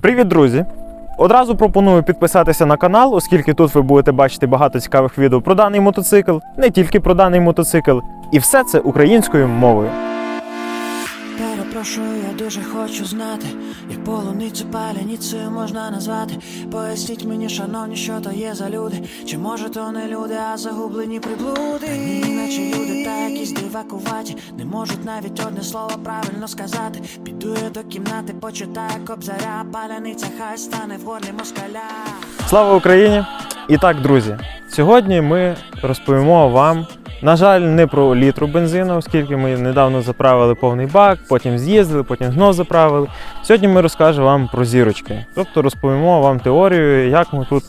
Привіт, друзі! Одразу пропоную підписатися на канал, оскільки тут ви будете бачити багато цікавих відео про даний мотоцикл, не тільки про даний мотоцикл, і все це українською мовою. Перепрошую, я дуже хочу знати, як полуницю паляницею можна назвати. Поясніть мені, шановні, що то є за люди. Чи може то не люди, а загублені приблуди? Ні, наче люди, та дивакуваті, не можуть навіть одне слово правильно сказати. Піду я до кімнати, почитаю кобзаря, паляниця хай стане в горлі москаля. Слава Україні! І так, друзі, сьогодні ми розповімо вам, на жаль, не про літру бензину, оскільки ми недавно заправили повний бак, потім з'їздили, потім знов заправили. Сьогодні ми розкажемо вам про зірочки. Тобто розповімо вам теорію, як ми тут,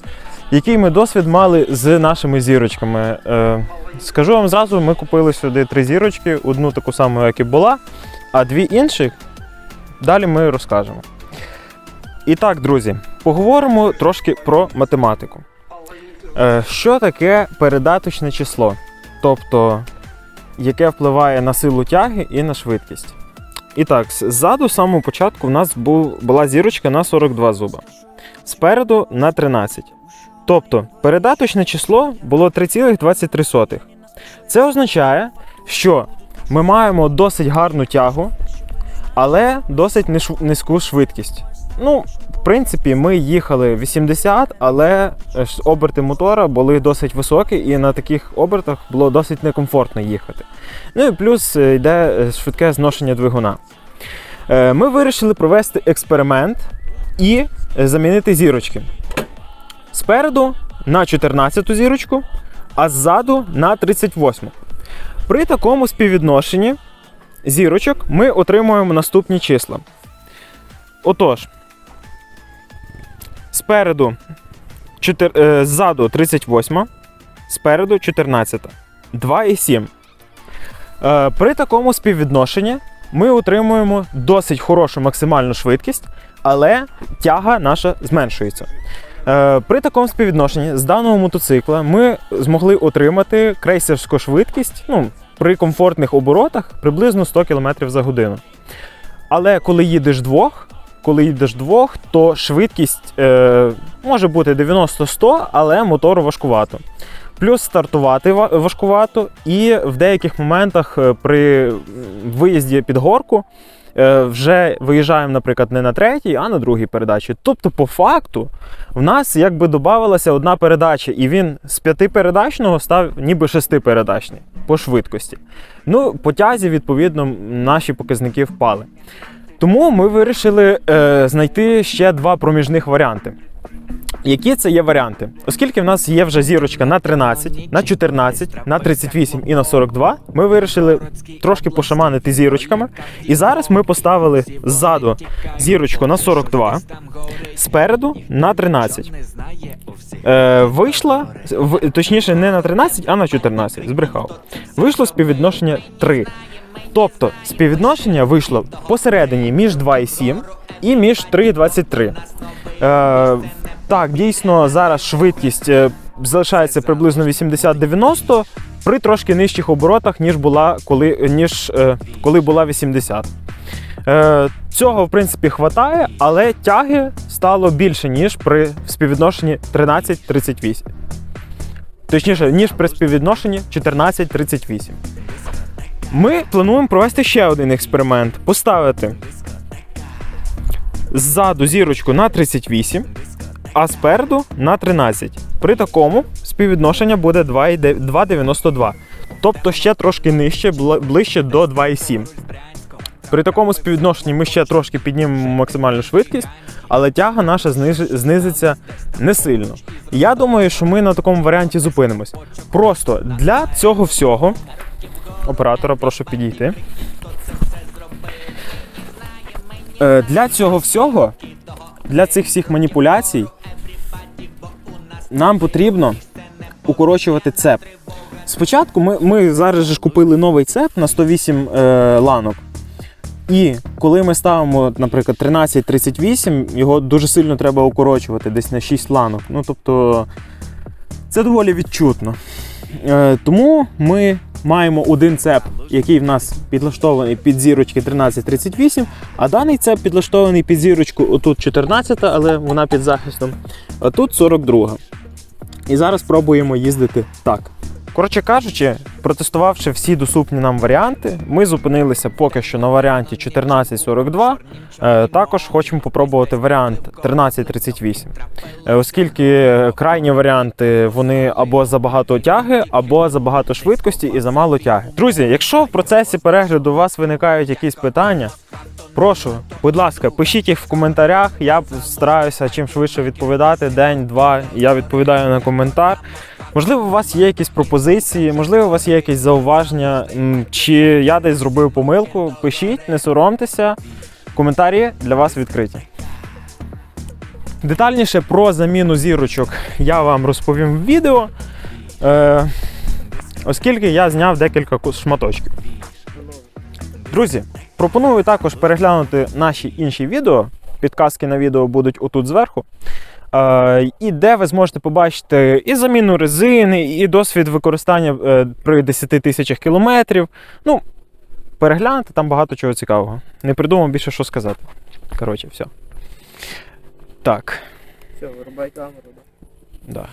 який ми досвід мали з нашими зірочками. Е, скажу вам зразу, ми купили сюди три зірочки, одну таку саму, як і була, а дві інших далі ми розкажемо. І так, друзі, поговоримо трошки про математику. Е, Що таке передаточне число? Тобто, яке впливає на силу тяги і на швидкість. І так, ззаду, з самого початку, в нас була зірочка на 42 зуба, спереду на 13. Тобто, передаточне число було 3,23. Це означає, що ми маємо досить гарну тягу, але досить низьку швидкість. Ну, в принципі, ми їхали 80, але е, оберти мотора були досить високі, і на таких обертах було досить некомфортно їхати. Ну і плюс е, йде е, швидке зношення двигуна. Ми вирішили провести експеримент і замінити зірочки. Спереду на 14 зірочку, а ззаду на 38. При такому співвідношенні зірочок ми отримуємо наступні числа. Отож, спереду чотир, е, ззаду 38, спереду 14. 2,7. Е, при такому співвідношенні ми отримуємо досить хорошу максимальну швидкість, але тяга наша зменшується. Е, при такому співвідношенні з даного мотоцикла ми змогли отримати крейсерську швидкість ну, при комфортних оборотах приблизно 100 км за годину. Але коли їдеш двох, коли їдеш двох, то швидкість е, може бути 90-100, але мотору важкувато. Плюс стартувати важкувато, і в деяких моментах е, при виїзді під горку вже виїжджаємо, наприклад, не на третій, а на другій передачі. Тобто, по факту, в нас якби додавалася одна передача, і він з п'ятипередачного став ніби шестипередачний по швидкості. Ну, по тязі, відповідно, наші показники впали. Тому ми вирішили е, знайти ще два проміжних варіанти. Які це є варіанти? Оскільки в нас є вже зірочка на 13, на 14, на 38 і на 42, ми вирішили трошки пошаманити зірочками. І зараз ми поставили ззаду зірочку на 42, спереду на 13. Е, вийшла, в, точніше, не на 13, а на 14. Збрехав. Вийшло співвідношення 3. Тобто співвідношення вийшло посередині між 2,7 і між 3,23. Е, так, дійсно, зараз швидкість е, залишається приблизно 80-90 при трошки нижчих оборотах, ніж була коли, ніж, е, коли була 80. Е, цього, в принципі, хватає, але тяги стало більше, ніж при співвідношенні 13-38. Точніше, ніж при співвідношенні 14-38. Ми плануємо провести ще один експеримент: поставити ззаду зірочку на 38, а спереду на 13. При такому співвідношення буде 2,92. Тобто ще трошки нижче, ближче до 2,7. При такому співвідношенні ми ще трошки піднімемо максимальну швидкість, але тяга наша знизиться не сильно. Я думаю, що ми на такому варіанті зупинимось. Просто для цього всього. Оператора, прошу підійти. Е, Для цього всього, для цих всіх маніпуляцій, нам потрібно укорочувати цеп. Спочатку ми, ми зараз ж купили новий цеп на 108 е, ланок. І коли ми ставимо, наприклад, 13-38, його дуже сильно треба укорочувати десь на 6 ланок. Ну тобто це доволі відчутно. Е, тому ми маємо один цеп, який в нас підлаштований під зірочки 1338, а даний цеп підлаштований під зірочку отут 14, але вона під захистом, а тут 42. І зараз пробуємо їздити так. Коротше кажучи, протестувавши всі доступні нам варіанти, ми зупинилися поки що на варіанті 1442. Е, також хочемо попробувати варіант 1338. Е, Оскільки крайні варіанти вони або забагато тяги, або забагато швидкості і замало тяги. Друзі, якщо в процесі перегляду у вас виникають якісь питання, прошу, будь ласка, пишіть їх в коментарях. Я стараюся чим швидше відповідати. День, два. Я відповідаю на коментар. Можливо, у вас є якісь пропозиції, можливо, у вас є якісь зауваження, чи я десь зробив помилку. Пишіть, не соромтеся. Коментарі для вас відкриті. Детальніше про заміну зірочок я вам розповім в відео, е, оскільки я зняв декілька шматочків. Друзі, пропоную також переглянути наші інші відео. Підказки на відео будуть отут зверху. Е, і де ви зможете побачити і заміну резини, і досвід використання е, при 10 тисячах кілометрів. Ну, переглянути там багато чого цікавого. Не придумав більше, що сказати. Коротше, все. Так. Все, вирубай камеру. Да.